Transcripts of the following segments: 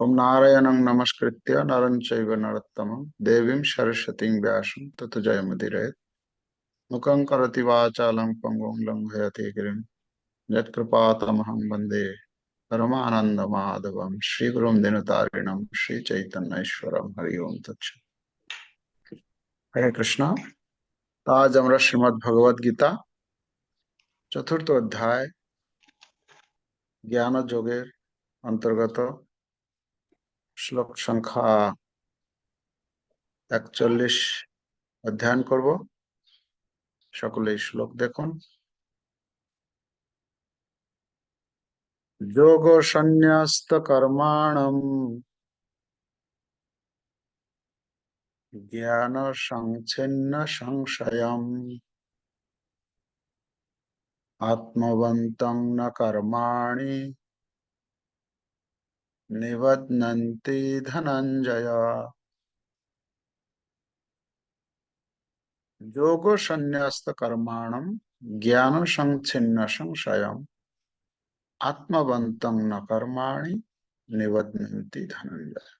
ఓం నారాయణం నమస్కృత్య నరం చైవ నరోత్తమం దేవీం సరస్వతిం వ్యాసం తత్ జయముదిరేత్ ముఖం కరతి వాచాలం పంగుం లంఘయతి గిరిం యత్కృపాతమహం వందే పరమానంద మాధవం శ్రీగురుం దినతారిణం శ్రీ చైతన్యేశ్వరం హరి ఓం తచ్చ হরে কৃষ্ণ আজ আমরা শ্রীমদ ভগবদ গীতা চতুর্থ অধ্যায় জ্ঞান যোগের অন্তর্গত শ্লোক সংখ্যা একচল্লিশ অধ্যয়ন করব। সকলে শ্লোক দেখুন। যোগ সন্ন্যস্ত কর্মাণম জ্ঞান সংচ্ছিন্ন সংশয়ম আত্মবন্তং ন কর্মাণি নিবধ্নন্তি ধনঞ্জয় যোগ সন্ন্যস্ত কর্মাণম জ্ঞান সংচ্ছিন্ন সংশয়ম আত্মবন্তং ন কর্মাণি নিবধ্নন্তি ধনঞ্জয়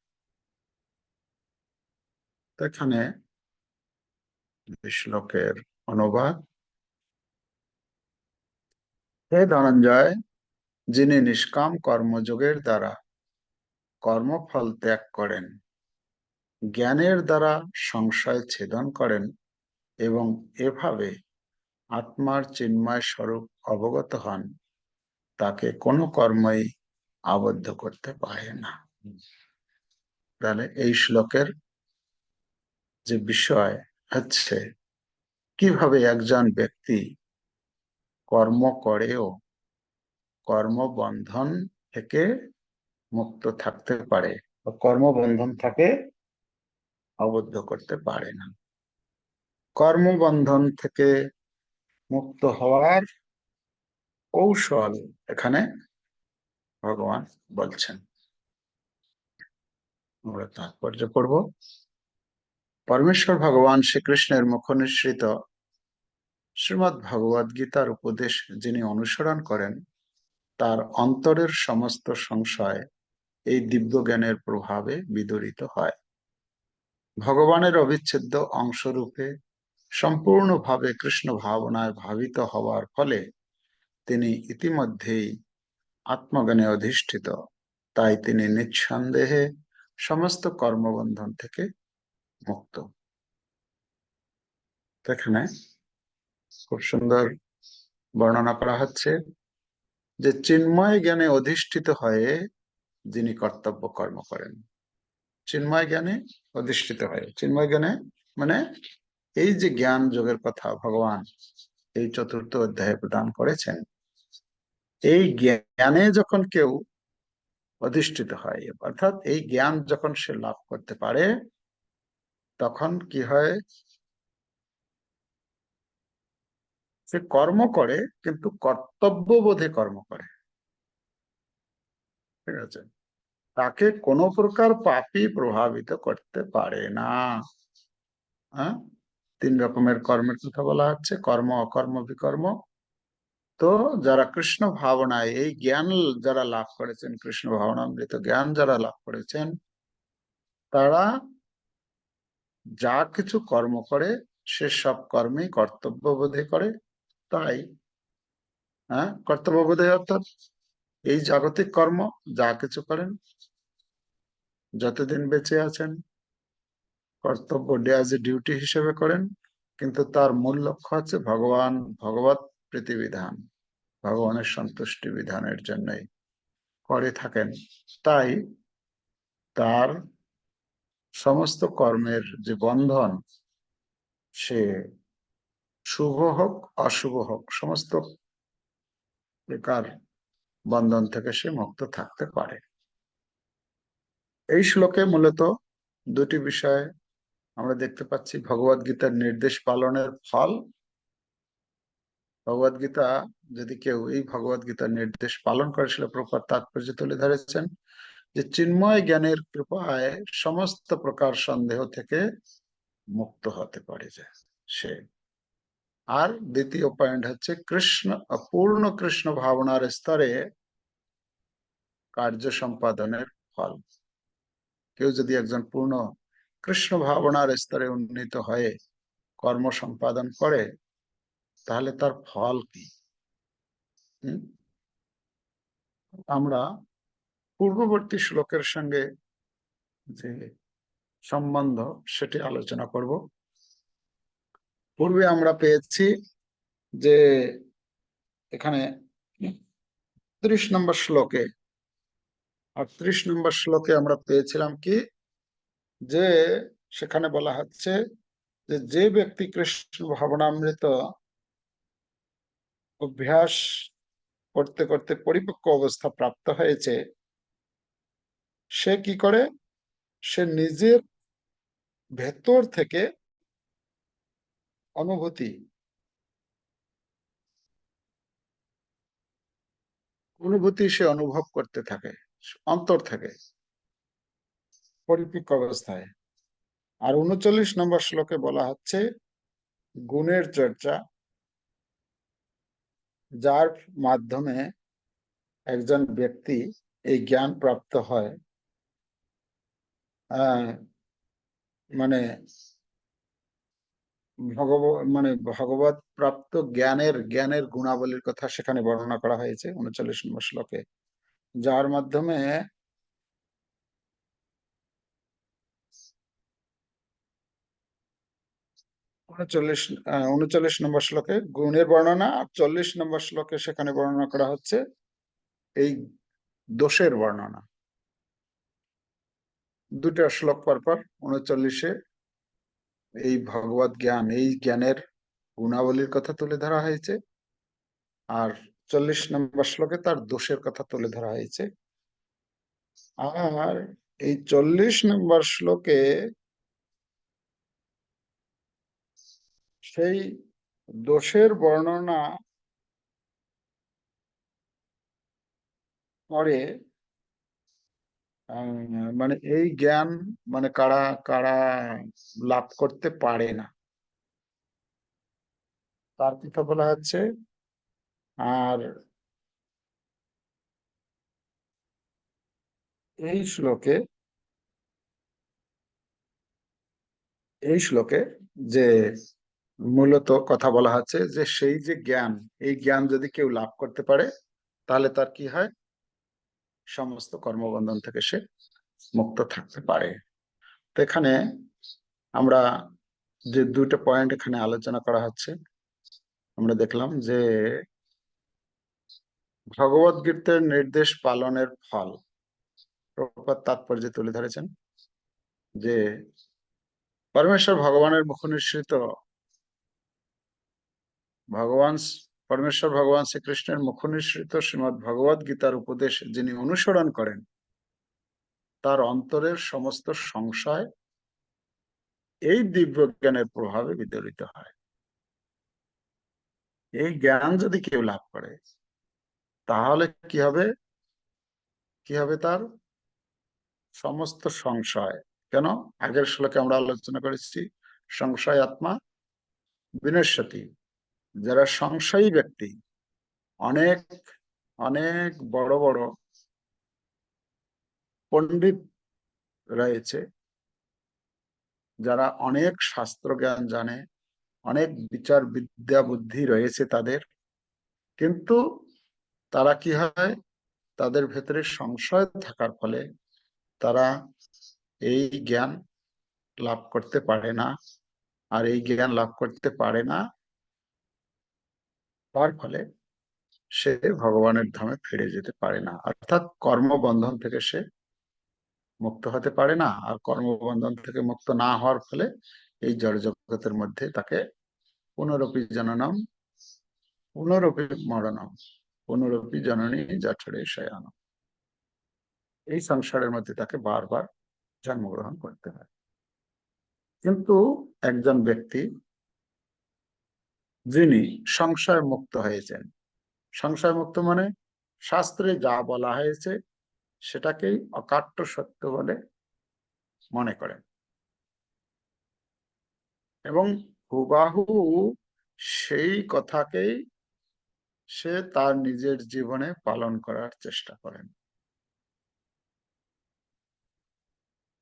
এখানে শ্লোকের অনুবাদ হে ধনঞ্জয়, যিনি নিষ্কাম কর্মযোগের দ্বারা কর্মফল ত্যাগ করেন। জ্ঞানের দ্বারা সংশয় ছেদন করেন এবং এভাবে আত্মার চিন্ময় স্বরূপ অবগত হন। তাকে কোনো কর্মই আবদ্ধ করতে পারে না। তাহলে এই শ্লোকের যে বিষয় হচ্ছে, কীভাবে একজন ব্যক্তি কর্ম করেও কর্মবন্ধন থেকে মুক্ত থাকতে পারে বা কর্মবন্ধন থাকে আবদ্ধ করতে পারে না। কর্মবন্ধন থেকে মুক্ত হওয়ার কৌশল এখানে ভগবান বলছেন। আমরা তাৎপর্য করব। পরমেশ্বর ভগবান শ্রীকৃষ্ণের মুখ নিঃসৃত শ্রীমৎ ভগবদ গীতার উপদেশ যিনি অনুসরণ করেন, তার অন্তরের সমস্ত সংশয় এই দিব্য জ্ঞানের প্রভাবে বিদরিত হয়। ভগবানের অবিচ্ছেদ্য অংশরূপে সম্পূর্ণভাবে কৃষ্ণ ভাবনায় ভাবিত হওয়ার ফলে তিনি ইতিমধ্যেই আত্মজ্ঞানে অধিষ্ঠিত। তাই তিনি নিঃসন্দেহে সমস্ত কর্মবন্ধন থেকে মুক্ত। এখানে খুব সুন্দর বর্ণনা করা হচ্ছে যে চিন্ময় জ্ঞানে অধিষ্ঠিত হয়ে যিনি কর্তব্য কর্ম করেন। চিন্ময় জ্ঞানে অধিষ্ঠিত হয়ে। চিন্ময় জ্ঞানে মানে এই যে জ্ঞান যোগের কথা ভগবান এই চতুর্থ অধ্যায়ে প্রদান করেছেন, এই জ্ঞানে যখন কেউ অধিষ্ঠিত হয়, অর্থাৎ এই জ্ঞান যখন সে লাভ করতে পারে, তখন কি হয়? সে কর্ম করে, কিন্তু কর্তব্য বোধে কর্ম করে। ঠিক আছে? তাকে কোনো প্রকার পাপি প্রভাবিত করতে পারে না। হ্যাঁ? তিন রকমের কর্মের কথা বলা হচ্ছে, কর্ম, অকর্ম, বিকর্ম। তো যারা কৃষ্ণ ভাবনায়, এই জ্ঞান যারা লাভ করেছেন, কৃষ্ণ ভাবনামৃত জ্ঞান যারা লাভ করেছেন, তারা যা কিছু কর্ম করে, সে সব কর্মেই কর্তব্য বোধে করে। তাই হ্যাঁ? কর্তব্য বোধে অর্থাৎ এই জাগতিক কর্ম যা কিছু করেন, যতদিন বেঁচে আছেন, কর্তব্য ডেয়াজ ডিউটি হিসেবে করেন, কিন্তু তার মূল লক্ষ্য হচ্ছে ভগবান, ভগবত প্রীতিবিধান, ভগবানের সন্তুষ্টি বিধানের জন্যই করে থাকেন। তাই তার সমস্ত কর্মের যে বন্ধন, সে শুভ হোক, অশুভ হোক, সমস্ত প্রকার বন্ধন থেকে সে মুক্ত থাকতে পারে। এই শ্লোকে মূলত দুটি বিষয় আমরা দেখতে পাচ্ছি। ভগবত গীতার নির্দেশ পালনের ফল। ভগবত গীতা যদি কেউ এই ভগবত গীতার নির্দেশ পালন করে, সেটা প্রপার তাৎপর্য তুলে ধরেছেন যে চিন্ময় জ্ঞানের কৃপায় সমস্ত প্রকার সন্দেহ থেকে মুক্ত হতে পারে যে সে। আর দ্বিতীয় পয়েন্ট হচ্ছে কৃষ্ণ পূর্ণ কৃষ্ণ ভাবনার স্তরে কার্য সম্পাদনের ফল। কেউ যদি একজন পূর্ণ কৃষ্ণ ভাবনার স্তরে উন্নীত হয়ে কর্ম সম্পাদন করে, তাহলে তার ফল কি? আমরা পূর্ববর্তী শ্লোকের সঙ্গে যে সম্বন্ধ, সেটি আলোচনা করব। পূর্বে আমরা পেয়েছি যে এখানে ত্রিশ নম্বর শ্লোকে আটত্রিশ নম্বর শ্লোকে আমরা পেয়েছিলাম কি? যে সেখানে বলা হচ্ছে যে যে ব্যক্তি কৃষ্ণ ভাবনামৃত অভ্যাস করতে করতে পরিপক্ক অবস্থা প্রাপ্ত হয়েছে, সে কি করে? সে নিজের ভেতর থেকে অনুভূতি। অনুভূতি সে অনুভব করতে থাকে, অন্তর থেকে। পরিপক্ক অবস্থায়। আর উনচল্লিশ নম্বর শ্লোকে বলা হচ্ছে, গুণের চর্চা যার মাধ্যমে একজন ব্যক্তি এই জ্ঞান প্রাপ্ত হয় মানে ভগব মানে ভগবত প্রাপ্ত জ্ঞানের জ্ঞানের গুণাবলীর কথা সেখানে বর্ণনা করা হয়েছে উনচল্লিশ নম্বর শ্লোকে। যার মাধ্যমে উনচল্লিশ উনচল্লিশ নম্বর শ্লোকে গুণের বর্ণনা আর চল্লিশ নম্বর শ্লোকে সেখানে বর্ণনা করা হচ্ছে এই দোষের বর্ণনা। দুটা শ্লোক পর পর উনচল্লিশে এই ভগবত জ্ঞান, এই জ্ঞানের গুণাবলীর কথা তুলে ধরা হয়েছে। আর চল্লিশ নম্বর শ্লোকে তার দোষের কথা তুলে ধরা হয়েছে। আর এই চল্লিশ নম্বর শ্লোকে সেই দোষের বর্ণনা করে মানে এই জ্ঞান মানে কারা কারা লাভ করতে পারে না। তার কথা বলা হচ্ছে, আর এই শ্লোকে এই শ্লোকে যে মূলত কথা বলা হচ্ছে যে সেই যে জ্ঞান, এই জ্ঞান যদি কেউ লাভ করতে পারে, তাহলে তার কি হয়? সমস্ত কর্মবন্ধন থেকে সে মুক্ত থাকতে পারে। তো এখানে আমরা যে দুটো পয়েন্ট এখানে আলোচনা করা হচ্ছে, আমরা দেখলাম যে ভগবত গীতের নির্দেশ পালনের ফল। তাৎপর্য তুলে ধরেছেন যে পরমেশ্বর ভগবানের মুখ নিঃসৃত ভগবান পরমেশ্বর ভগবান শ্রীকৃষ্ণের মুখ নিঃসৃত শ্রীমদ ভগবত গীতার উপদেশ যিনি অনুসরণ করেন, তার অন্তরের সমস্ত সংশয় এই দিব্য জ্ঞানের প্রভাবে বিতরিত হয়। এই জ্ঞান যদি কেউ লাভ করে, তাহলে কি হবে? কি হবে তার? সমস্ত সংশয়। কেন? আগের শ্লোকে আমরা আলোচনা করেছি সংশয় আত্মা বিনশ্বতী। যারা সংশয়ী ব্যক্তি, অনেক অনেক বড় বড় পণ্ডিত রয়েছে, যারা অনেক শাস্ত্র জ্ঞান জানে, অনেক বিচার বিদ্যা বুদ্ধি রয়েছে তাদের, কিন্তু তারা কি হয়? তাদের ভেতরে সংশয় থাকার ফলে তারা এই জ্ঞান লাভ করতে পারে না, আর এই জ্ঞান লাভ করতে পারে না তার ফলে সে ভগবানের ধামে ফিরে যেতে পারে না। অর্থাৎ কর্মবন্ধন থেকে সে মুক্ত হতে পারে না, আর কর্মবন্ধন থেকে মুক্ত না হওয়ার ফলে এই জড় জগতের মধ্যে তাকে পুনরপি জননম, পুনরপি মরণম, পুনরপি জননী জাঠরে শয়ানম। এই সংসারের মধ্যে তাকে বারবার জন্মগ্রহণ করতে হয়। কিন্তু একজন ব্যক্তি যিনি সংশয় মুক্ত হয়েছেন। সংশয় মুক্ত মানে শাস্ত্রে যা বলা হয়েছে সেটাকেই অকাট্য সত্য বলে মনে করেন। এবং হুবাহু সেই কথাকেই সে তার নিজের জীবনে পালন করার চেষ্টা করেন।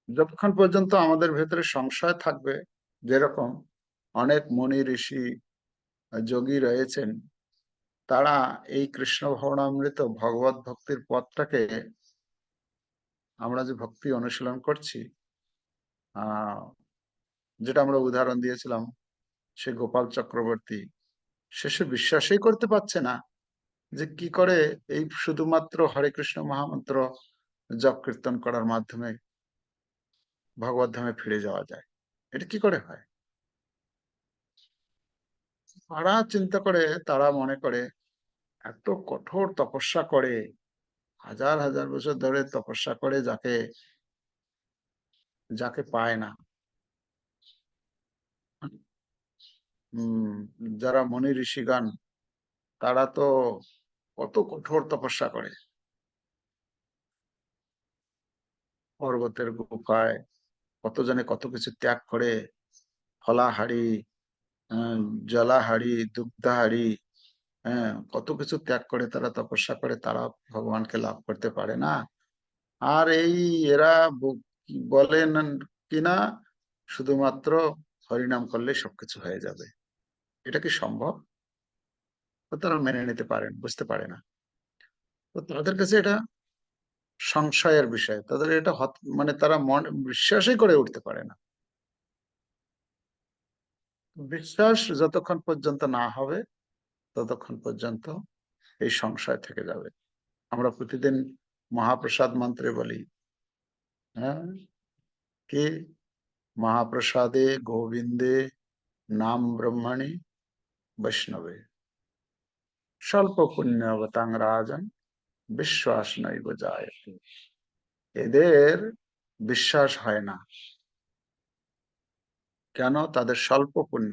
যতক্ষণ পর্যন্ত আমাদের ভেতরে সংশয় থাকবে, যেরকম অনেক মনি ঋষি যোগী রয়েছেন, তারা এই কৃষ্ণ ভবনামৃত ভগবত ভক্তির পথটাকে আমরা যে ভক্তি অনুশীলন করছি যেটা আমরা উদাহরণ দিয়েছিলাম, সে গোপাল চক্রবর্তী শেষে বিশ্বাসই করতে পারছে না যে কি করে এই শুধুমাত্র হরে কৃষ্ণ মহামন্ত্র জপ কীর্তন করার মাধ্যমে ভগবত ধামে ফিরে যাওয়া যায়। এটা কি করে হয়? তারা চিন্তা করে, তারা মনে করে, এত কঠোর তপস্যা করে, হাজার হাজার বছর ধরে তপস্যা করে যাকে যাকে পায় না। যারা মনি ঋষিগান তারা তো কত কঠোর তপস্যা করে। পর্বতের গুফায় কতজনে কত কিছু ত্যাগ করে ফলাহারি জলাহারি, দুগ্ধাহারি হ্যাঁ কত কিছু ত্যাগ করে তারা তপস্যা করে, তারা ভগবানকে লাভ করতে পারে না। আর এই এরা বলেন কিনা, শুধুমাত্র হরিনাম করলে সবকিছু হয়ে যাবে। এটা কি সম্ভব? তারা মেনে নিতে পারেন, বুঝতে পারে না। তো তাদের কাছে এটা সংশয়ের বিষয়, তাদের এটা মানে তারা মন, বিশ্বাসই করে উঠতে পারে না। বিশ্বাস যতক্ষণ পর্যন্ত না হবে, ততক্ষণ পর্যন্ত এই সংশয় থেকে যাবে। আমরা প্রতিদিন মহাপ্রসাদ মন্ত্রে বলি হ্যাঁ? কি? মহাপ্রসাদে গোবিন্দে নাম ব্রহ্মণী বৈষ্ণবে। স্বল্প পুণ্যবতাং রাজন বিশ্বাস নৈব যায় এদের বিশ্বাস হয় না। কেন তাদের স্বল্প পুণ্য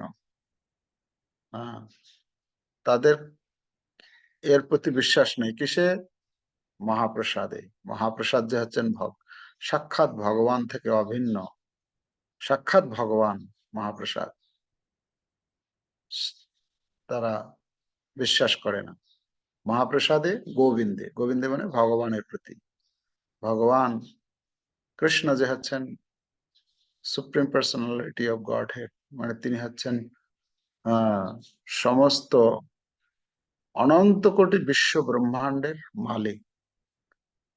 তাদের এর প্রতি বিশ্বাস নেই। কিসে? মহাপ্রসাদে। মহাপ্রসাদ যে হচ্ছেন ভগ, সাক্ষাৎ ভগবান থেকে অভিন্ন। সাক্ষাৎ ভগবান মহাপ্রসাদ। তারা বিশ্বাস করে না। মহাপ্রসাদে গোবিন্দে। গোবিন্দে মানে ভগবানের প্রতি। ভগবান কৃষ্ণ যে হচ্ছেন supreme personality of God head মানে তিনি হচ্ছেন সমস্ত অনন্ত কোটি বিশ্ব ব্রহ্মাণ্ডের মালিক।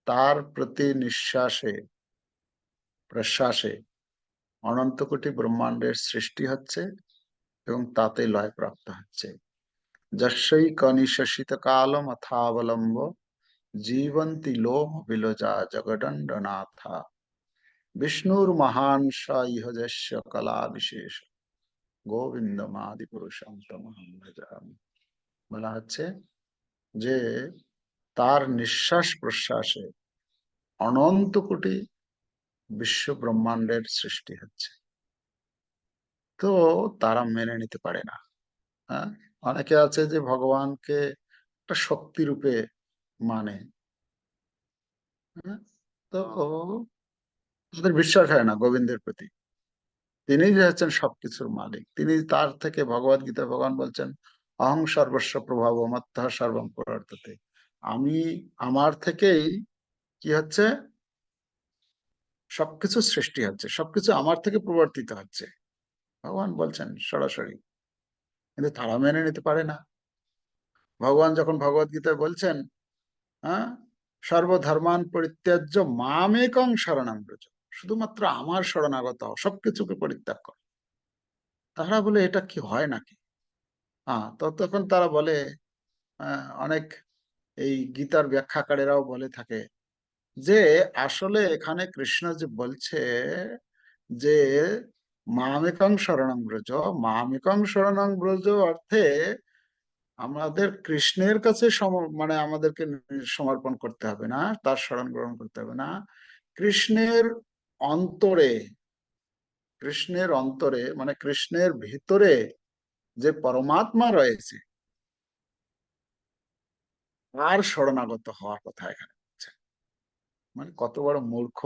তার প্রতি নিঃশ্বাসে, প্রশ্বাসে অনন্ত কোটি ব্রহ্মাণ্ডের সৃষ্টি হচ্ছে এবং তাতে লয় প্রাপ্ত হচ্ছে। যশই কনিশিত কালম অথাবলম্ব, জীবন্তি লোম বিলোজা জগদণ্ডনাথা। বিষ্ণুর মহান ইহযস্য কলা বিশেষ গোবিন্দ মাদি পুরুষম বলা হচ্ছে যে, তার নিঃশ্বাস প্রশ্বাসে অনন্ত কোটি বিশ্ব ব্রহ্মাণ্ডের সৃষ্টি হচ্ছে। তো তারা মেনে নিতে পারে না। হ্যাঁ? অনেকে আছে যে ভগবানকে একটা শক্তি রূপে মানে। হ্যাঁ? তো তাদের বিশ্বাস হয় না গোবিন্দের প্রতি। তিনি যে হচ্ছেন সবকিছুর মালিক। তিনি তার থেকে ভগবত গীতা ভগবান বলছেন, অহং সর্বস্ব প্রভাব মত্তা সর্বম পরার্থতে আমি আমার থেকেই কি হচ্ছে? সবকিছু সৃষ্টি হচ্ছে, সবকিছু আমার থেকে প্রবর্তিত হচ্ছে। ভগবান বলছেন সরাসরি। কিন্তু তারা মেনে নিতে পারে না। ভগবান যখন ভগবত গীতায় বলছেন হ্যাঁ সর্বধর্মান পরিত্যাজ্য মামেকং শরণাম ব্রজ শুধুমাত্র আমার শরণাগত সবকিছুকে পরিত্যাগ কর। তারা বলে, এটা কি হয় নাকি? হ্যাঁ তো তখন তারা বলে অনেক এই গীতার ব্যাখ্যাকারীরাও বলে থাকে যে, আসলে এখানে কৃষ্ণ যে বলছে যে, মামিকং শরণং ব্রজ, মামিকং শরণং ব্রজ অর্থে আমাদের কৃষ্ণের কাছে মানে আমাদেরকে সমর্পণ করতে হবে না, তার স্মরণ গ্রহণ করতে হবে না। কৃষ্ণের অন্তরে, কৃষ্ণের অন্তরে মানে কৃষ্ণের ভিতরে যে পরমাত্মা রয়েছে, তার শরণাগত হওয়ার কথা এখানে মানে কত বড় মূর্খ।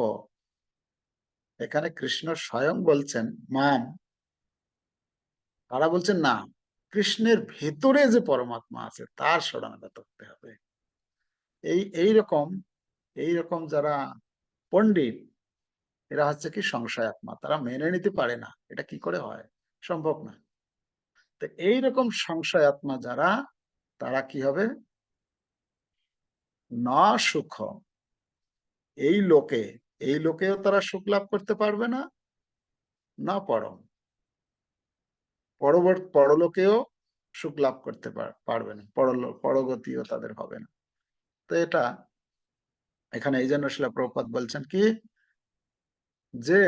এখানে কৃষ্ণ স্বয়ং বলছেন, মাম। তারা বলছেন, না, কৃষ্ণের ভেতরে যে পরমাত্মা আছে, তার শরণাগত হতে হবে। এই এই রকম এই রকম যারা পণ্ডিত এরা হচ্ছে কি সংশয় আত্মা তারা মেনে নিতে পারে না। এটা কি করে হয়? সম্ভব না। তো এইরকম সংশয় আত্মা যারা, তারা কি হবে? না সুখ। এই লোকে, এই লোকেও তারা সুখ লাভ করতে পারবে না না পরম। পরবর্তী পরলোকেও সুখ লাভ করতে পারবে না। পরলো, পরগতিও তাদের হবে না। তো এটা, এখানে এই জন্য শিলা প্রপাত বলছেন কি যে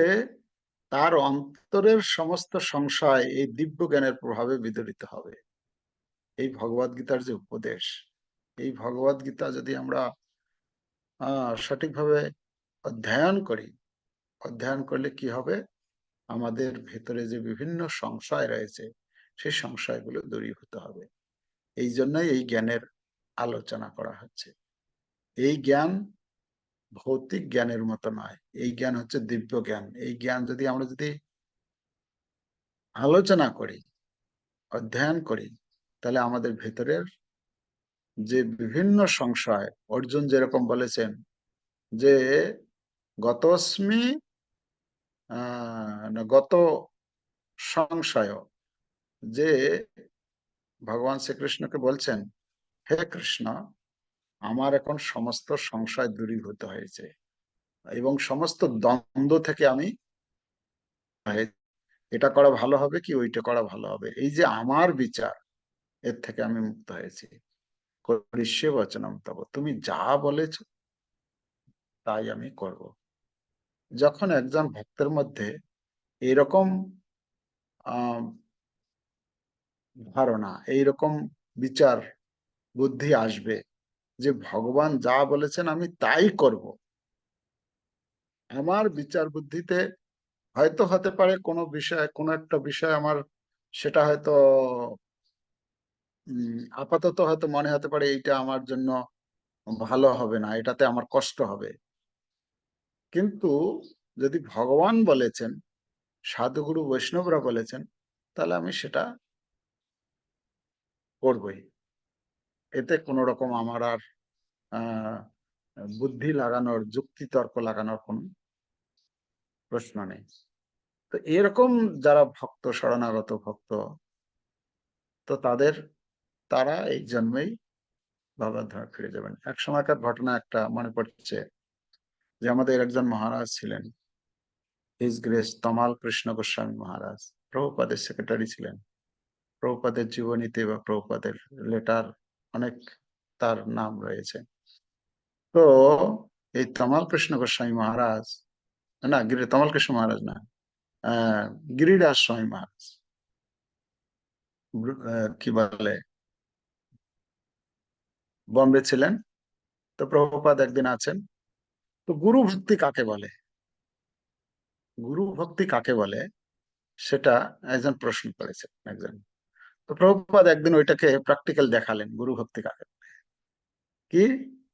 তার অন্তরের সমস্ত সংশয় এই দিব্য জ্ঞানের প্রভাবে বিদরিত হবে। এই ভগবদ গীতার যে উপদেশ, এই ভগবদ গীতা যদি আমরা সঠিকভাবে অধ্যয়ন করি, অধ্যয়ন করলে কি হবে? আমাদের ভেতরে যে বিভিন্ন সংশয় রয়েছে, সেই সংশয়গুলো দূরীভূত হবে। এই জন্যই এই জ্ঞানের আলোচনা করা হচ্ছে। এই জ্ঞান ভৌতিক জ্ঞানের মতো নয়। এই জ্ঞান হচ্ছে দিব্য জ্ঞান। এই জ্ঞান যদি আমরা যদি আলোচনা করি, অধ্যয়ন করি, তাহলে আমাদের ভেতরের যে বিভিন্ন সংশয়, অর্জুন যেরকম বলেছেন যে গতস্মি গত সংশয়, যে ভগবান শ্রীকৃষ্ণকে বলছেন, হে কৃষ্ণ আমার এখন সমস্ত সংশয় দূরীভূত হয়েছে এবং সমস্ত দ্বন্দ্ব থেকে আমি এটা করা ভালো হবে কি ওইটা করা ভালো হবে। এই যে আমার বিচার, এর থেকে আমি মুক্ত হয়েছি। বচনম তব, তুমি যা বলেছ তাই আমি করব। যখন একজন ভক্তের মধ্যে এরকম ধারণা, এইরকম বিচার, বুদ্ধি আসবে যে ভগবান যা বলেছেন আমি তাই করব। আমার বিচার বুদ্ধিতে হয়তো হতে পারে কোনো বিষয়, কোনো একটা বিষয় আমার সেটা হয়তো আপাতত হয়তো মনে হতে পারে এইটা আমার জন্য ভালো হবে না, এটাতে আমার কষ্ট হবে। কিন্তু যদি ভগবান বলেছেন, সাধুগুরু বৈষ্ণবরা বলেছেন, তাহলে আমি সেটা করবই। এতে কোনো রকম আমার আর বুদ্ধি লাগানোর, যুক্তি তর্ক লাগানোর কোন প্রশ্ন নেই। তো এরকম যারা ভক্ত, শরণাগত ভক্ত, তো তাদের, তারা এই জন্মেই বাবার ধারা ফিরে যাবেন। এক সময়কার ঘটনা একটা মনে পড়ছে যে আমাদের একজন মহারাজ ছিলেন। হিজ গ্রেস তমাল কৃষ্ণ গোস্বামী মহারাজ, প্রভুপাদের সেক্রেটারি ছিলেন। প্রভুপাদের জীবনীতে বা প্রভুপাদের লেটার অনেক তার নাম রয়েছে। তো এই তমাল কৃষ্ণ গোস্বামী মহারাজ, না, গিরি তমাল কৃষ্ণ মহারাজ না গিরিরাজ স্বামী মহারাজ। কি বলে? বম্বে ছিলেন। তো প্রভুপাদ একদিন আছেন। তো গুরু ভক্তি কাকে বলে? গুরু ভক্তি কাকে বলে? সেটা একজন প্রশ্ন করেছেন একজন। প্রভুপাদ একদিন ওইটাকে প্র্যাকটিক্যাল দেখালেন, গুরু ভক্তি কাকে কি?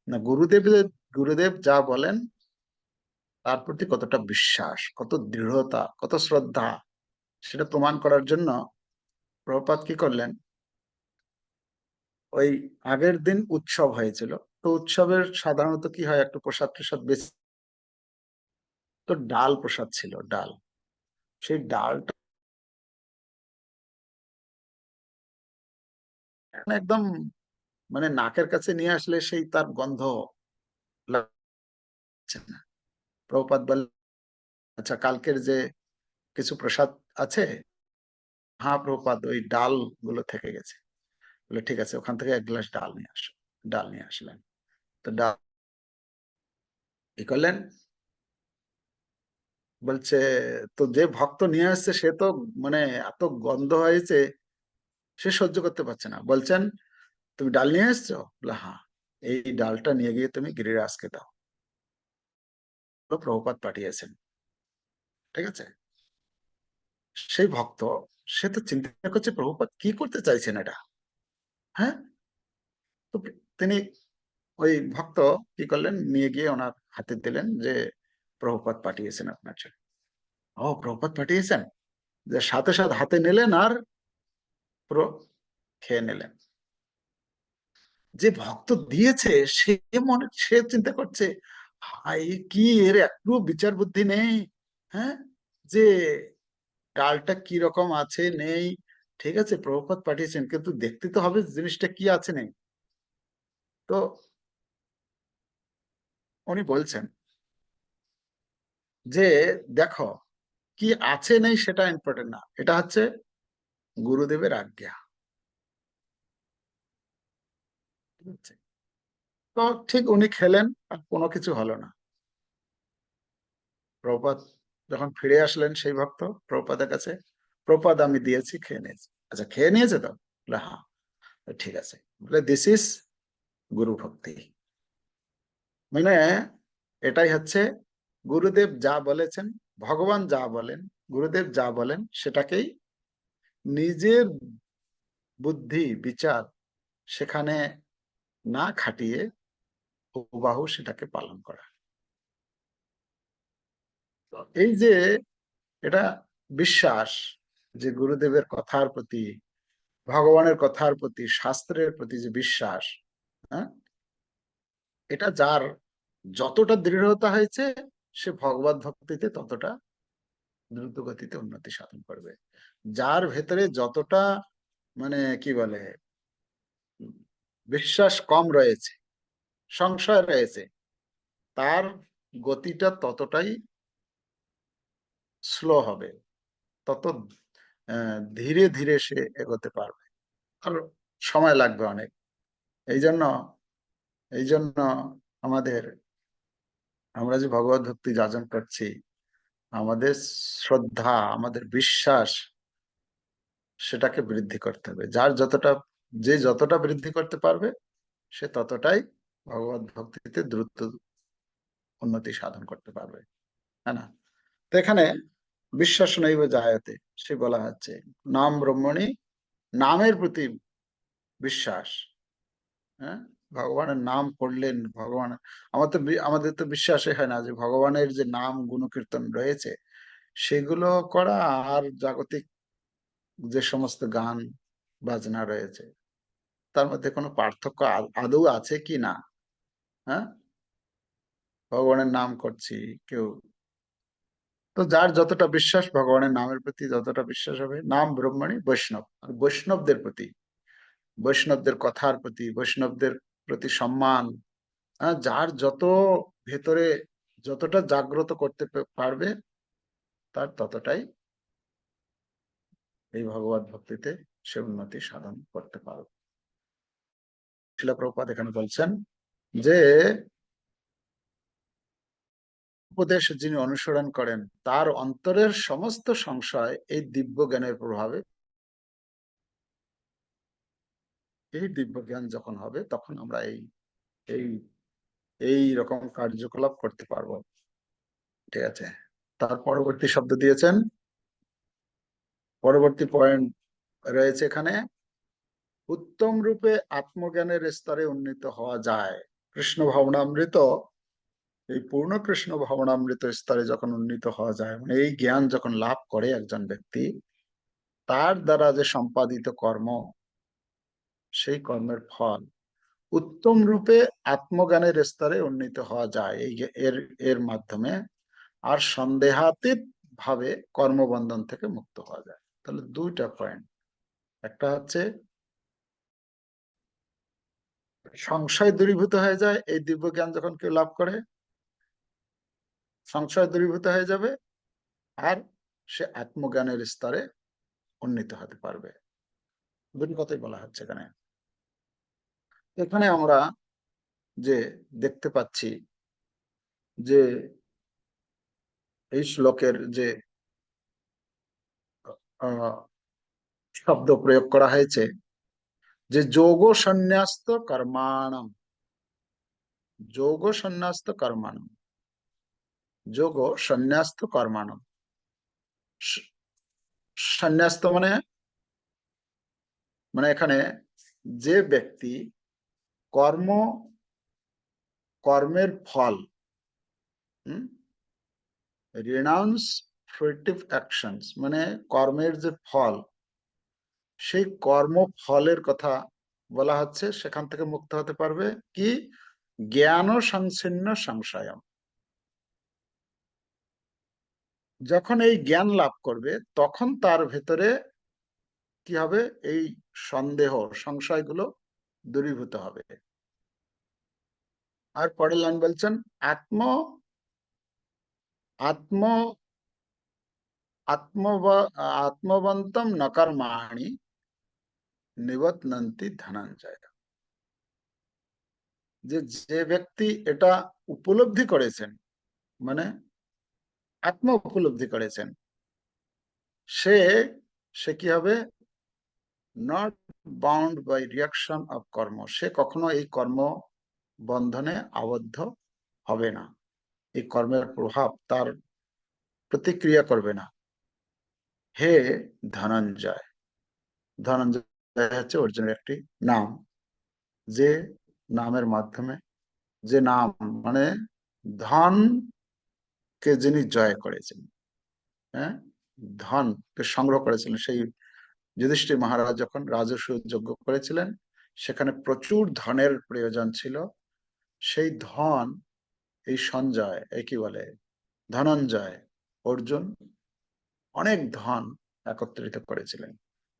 না, গুরুদেব গুরুদেব যা বলেন, তার প্রতি কতটা বিশ্বাস, কত দৃঢ়তা, কত শ্রদ্ধা, সেটা প্রমাণ করার জন্য প্রভুপাত কি করলেন? ওই আগের দিন উৎসব হয়েছিল। তো উৎসবের সাধারণত কি হয়? একটু প্রসাদ প্রসাদ বেশি। তো ডাল প্রসাদ ছিল, ডাল। সেই ডালটা একদম মানে নাকের কাছে নিয়ে আসলে সেই তার গন্ধ লাগছে না। প্রপাত বল আচ্ছা কালকের যে কিছু প্রসাদ আছে হ্যাঁ প্রপাত ওই ডালগুলো থেকে গেছে। বলে, ঠিক আছে, ওখান থেকে এক গ্লাস ডাল নিয়ে আস। ডাল নিয়ে আসলেন। তো ডাল কি করলেন? বলছে, তো যে ভক্ত নিয়ে আসছে, সে তো মানে এত গন্ধ হয়েছে সে সহ্য করতে পারছে না। বলছেন, তুমি ডাল নিয়ে এসছো? হ্যাঁ এই ডালটা নিয়ে গিয়ে তুমি গিরিরাজকে দাও। প্রভুপাত পাঠিয়েছেন। ঠিক আছে? সেই ভক্ত, সে তো চিন্তা করছে প্রভুপাত কি করতে চাইছেন এটা? হ্যাঁ? তো তিনি ওই ভক্ত কি করলেন, নিয়ে গিয়ে ওনার হাতে দিলেন যে প্রভুপাত পাঠিয়েছেন আপনার জন্য। ও প্রভুপাত পাঠিয়েছেন? যে সাথে সাথে হাতে নিলেন আর পুরো খেয়ে নিলেন। যে ভক্ত দিয়েছে, সে মনে, সে চিন্তা করছে হাই কি এর একটু বিচার বুদ্ধি নেই হ্যাঁ? যে ডালটা কি রকম আছে, নেই। ঠিক আছে, প্রভুপাত পাঠিয়েছেন, কিন্তু দেখতে তো হবে জিনিসটা কি আছে, নেই। তো উনি বলছেন যে, দেখো, কি আছে, নেই, সেটা ইম্পর্টেন্ট না। এটা হচ্ছে গুরুদেবের আজ্ঞা। তো ঠিক উনি খেলেন, আর কোনো কিছু হলো না। প্রপাত যখন ফিরে আসলেন সেই ভক্ত প্রপাদের কাছে প্রপাদ আমি দিয়েছি, খেয়ে নিয়েছি। আচ্ছা খেয়ে নিয়েছে তো? বলে হ্যাঁ। ঠিক আছে। বলে দিস ইস গুরু ভক্তি। মানে এটাই হচ্ছে গুরুদেব যা বলেছেন, ভগবান যা বলেন, গুরুদেব যা বলেন, সেটাকেই নিজের বুদ্ধি, বিচার সেখানে না খাটিয়ে হুবাহু সেটাকে পালন করা। এই যে এটা বিশ্বাস যে গুরুদেবের কথার প্রতি, ভগবানের কথার প্রতি, শাস্ত্রের প্রতি যে বিশ্বাস হ্যাঁ? এটা যার যতটা দৃঢ়তা হয়েছে, সে ভগবত ভক্তিতে ততটা দ্রুত গতিতে উন্নতি সাধন করবে। যার ভেতরে যতটা মানে কি বলে, বিশ্বাস কম রয়েছে, সংশয় রয়েছে, তার গতিটা ততটাই স্লো হবে, তত ধীরে ধীরে সে এগোতে পারবে। আর সময় লাগবে অনেক। এই জন্য এই জন্য আমাদের, আমরা যে ভগবত ভক্তি যাজন করছি আমাদের শ্রদ্ধা, আমাদের বিশ্বাস সেটাকে বৃদ্ধি করতে হবে। যার যতটা, যে যতটা বৃদ্ধি করতে পারবে, সে ততটাই ভগবত ভক্তিতে দ্রুত উন্নতি সাধন করতে পারবে। হ্যাঁ না? তো এখানে বিশ্বাস নৈব জায়তে সে বলা হচ্ছে, নাম ব্রহ্মণী, নামের প্রতি বিশ্বাস হ্যাঁ? ভগবানের নাম পড়লেন ভগবান আমার তো আমাদের তো বিশ্বাসই হয় না যে ভগবানের যে নাম গুণকীর্তন রয়েছে, সেগুলো করা আর জাগতিক যে সমস্ত গান, বাজনা রয়েছে, তার মধ্যে কোনো পার্থক্য আদৌ আছে কি না? হ্যাঁ? ভগবানের নাম করছি কেউ? তো যার যতটা বিশ্বাস ভগবানের নামের প্রতি যতটা বিশ্বাস হবে, নাম ব্রহ্মণী বৈষ্ণব, আর বৈষ্ণবদের প্রতি, বৈষ্ণবদের কথার প্রতি, বৈষ্ণবদের প্রতি সম্মান যার যত ভেতরে যতটা জাগ্রত করতে পারবে, তার ততটাই এই ভগবত ভক্তিতে সে উন্নতি সাধন করতে পারবে শিলাপ্রপাত এখানে বলছেন যে, উপদেশ যিনি অনুসরণ করেন, তার অন্তরের সমস্ত সংশয় এই দিব্য জ্ঞানের প্রভাবে এই দিব্য জ্ঞান যখন হবে, তখন আমরা এই এই এই রকম কার্যকলাপ করতে পারব। ঠিক আছে? তার পরবর্তী শব্দ দিয়েছেন। পরবর্তী পয়েন্ট রয়েছে এখানে। উত্তম রূপে আত্মজ্ঞানের স্তরে উন্নীত হওয়া যায়। কৃষ্ণ ভাবনামৃত, এই পূর্ণ কৃষ্ণ ভাবনামৃত স্তরে যখন উন্নীত হওয়া যায় মানে এই জ্ঞান যখন লাভ করে একজন ব্যক্তি, তার দ্বারা যে সম্পাদিত কর্ম সেই কর্মের ফল। উত্তম রূপে আত্মজ্ঞানের স্তরে উন্নীত হওয়া যায়। এই এর এর মাধ্যমে আর সন্দেহাতীত ভাবে কর্মবন্ধন থেকে মুক্ত হওয়া যায়। তাহলে দুইটা পয়েন্ট একটা হচ্ছে সংশয় দূরীভূত হয়ে যায়, এই দিব্য জ্ঞান যখন কেউ লাভ করে, সংশয় দূরীভূত হয়ে যাবে আর সে আত্মজ্ঞানের স্তরে উন্নীত হতে পারবে। দুটি কথাই বলা হচ্ছে এখানে। এখানে আমরা যে দেখতে পাচ্ছি যে এই শ্লোকের যে শব্দ প্রয়োগ করা হয়েছে যে যোগ সন্ন্যাস্ত কর্মাণম। যোগ সন্ন্যাস্ত কর্মাণম। যোগ সন্ন্যাস্ত কর্মাণম। সন্ন্যাস্ত মানে মানে এখানে যে ব্যক্তি কর্ম, কর্মের ফল রিনাউন্স ফ্রুটিভ অ্যাকশনস মানে কর্মের যে ফল, সেই কর্ম ফলের কথা বলা হচ্ছে, সেখান থেকে মুক্ত হতে পারবে কি? জ্ঞান সংচ্ছিন্ন সংশয়ম। যখন এই জ্ঞান লাভ করবে, তখন তার ভেতরে কি হবে? এই সন্দেহ, সংশয়গুলো দূরীভূত হবে। আর পরের লাইন বলছেন, আত্ম আত্ম আত্ম আত্মবন্তম নকর্মাণি নিবতনন্তি ধনঞ্জয়। যে যে ব্যক্তি এটা উপলব্ধি করেছেন মানে আত্ম উপলব্ধি করেছেন সে কি হবে? Not bound by reaction of karma সে কখনো এই কর্ম বন্ধনে আবদ্ধ হবে না। এই কর্মের প্রভাব তার প্রতিক্রিয়া করবে না। হে ধনঞ্জয় ধনঞ্জয় হচ্ছে অর্জুনের একটি নাম। যে নামের মাধ্যমে, যে নাম মানে ধন কে যিনি জয় করেছেন হ্যাঁ? ধনকে সংগ্রহ করেছিলেন সেই যুধিষ্ঠির মহারাজ যখন রাজস্ব যজ্ঞ করেছিলেন, সেখানে প্রচুর ধনের প্রয়োজন ছিল। সেই ধন, এই সঞ্জয়, এই কি বলে, ধনঞ্জয়, অর্জুন অনেক ধন একত্রিত করেছিলেন।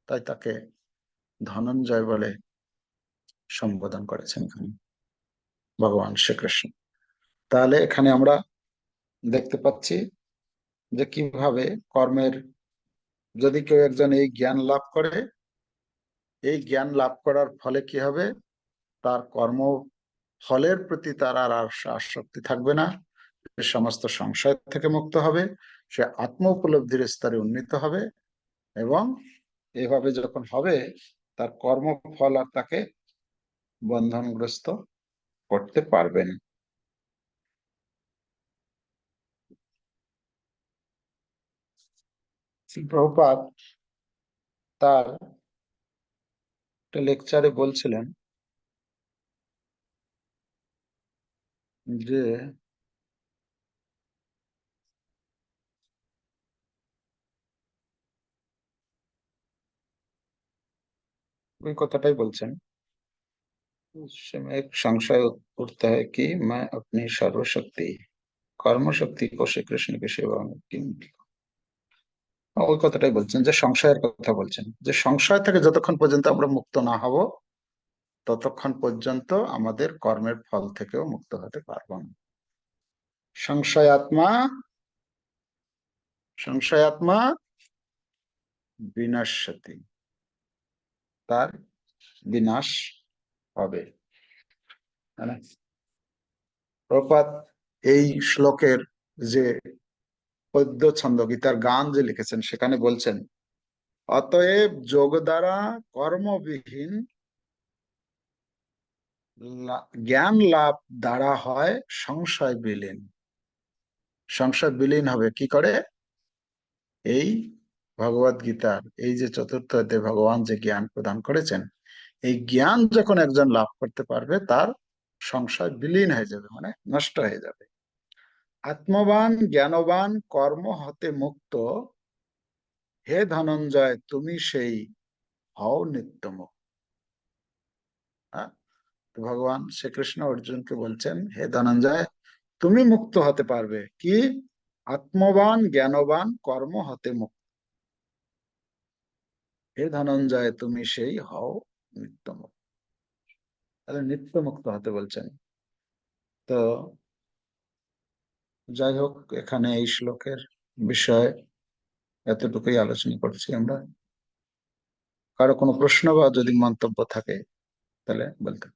তাই তাকে ধনঞ্জয় বলে সম্বোধন করেছেন ভগবান শ্রীকৃষ্ণ। তাহলে এখানে আমরা দেখতে পাচ্ছি যে কীভাবে কর্মের যদি কেউ একজন এই জ্ঞান লাভ করে, এই জ্ঞান লাভ করার ফলে কি হবে? তার কর্ম ফলের প্রতি তার আর আসক্তি থাকবে না। সমস্ত সংশয় থেকে মুক্ত হবে। সে আত্ম উপলব্ধির স্তরে উন্নীত হবে এবং এভাবে যখন হবে, তার কর্মফল আর তাকে বন্ধনগ্রস্ত করতে পারবেন প্রভুপাত তার একটা লেকচারে বলছিলেন যে ওই কথাটাই বলছেন एक संशय उठता है कि मैं अपनी सर्वशक्ति কর্ম শক্তি को श्री कृष्ण की सेवा में ওই কথাটাই বলছেন, যে সংশয়ের কথা বলছেন। যে সংশয় থেকে যতক্ষণ পর্যন্ত আমরা মুক্ত না হব, ততক্ষণ পর্যন্ত আমাদের কর্মের ফল থেকেও মুক্ত হতে পারব না। সংশয় আত্মা সংশয় আত্মা বিনাশতি তার বিনাশ হবে। প্রপাত এই শ্লোকের যে পদ্য ছন্দ গীতার গান যে লিখেছেন, সেখানে বলছেন, অতএব যোগ দ্বারা কর্মবিহীন জ্ঞান লাভ দ্বারা হয় সংশয় বিলীন। সংশয় বিলীন হবে কি করে? এই ভগবত গীতার, এই যে চতুর্থ ভগবান যে জ্ঞান প্রদান করেছেন, এই জ্ঞান যখন একজন লাভ করতে পারবে, তার সংশয় বিলীন হয়ে যাবে মানে নষ্ট হয়ে যাবে। আত্মবান, জ্ঞানবান, কর্ম হতে মুক্ত। হে ধনঞ্জয়, তুমি সেই হও নিত্যমুক্ত হ্যাঁ? ভগবান শ্রীকৃষ্ণ অর্জুনকে বলছেন, হে ধনঞ্জয়, তুমি মুক্ত হতে পারবে। কি? আত্মবান, জ্ঞানবান, কর্ম হতে মুক্ত। হে ধনঞ্জয়, তুমি সেই হও নিত্যমুক্ত তাহলে নিত্য মুক্ত হতে বলছেন। তো যাই হোক, এখানে এই শ্লোকের বিষয়ে এতটুকুই আলোচনা করছি আমরা। কারও কোনো প্রশ্ন বা যদি মন্তব্য থাকে, তাহলে বলতে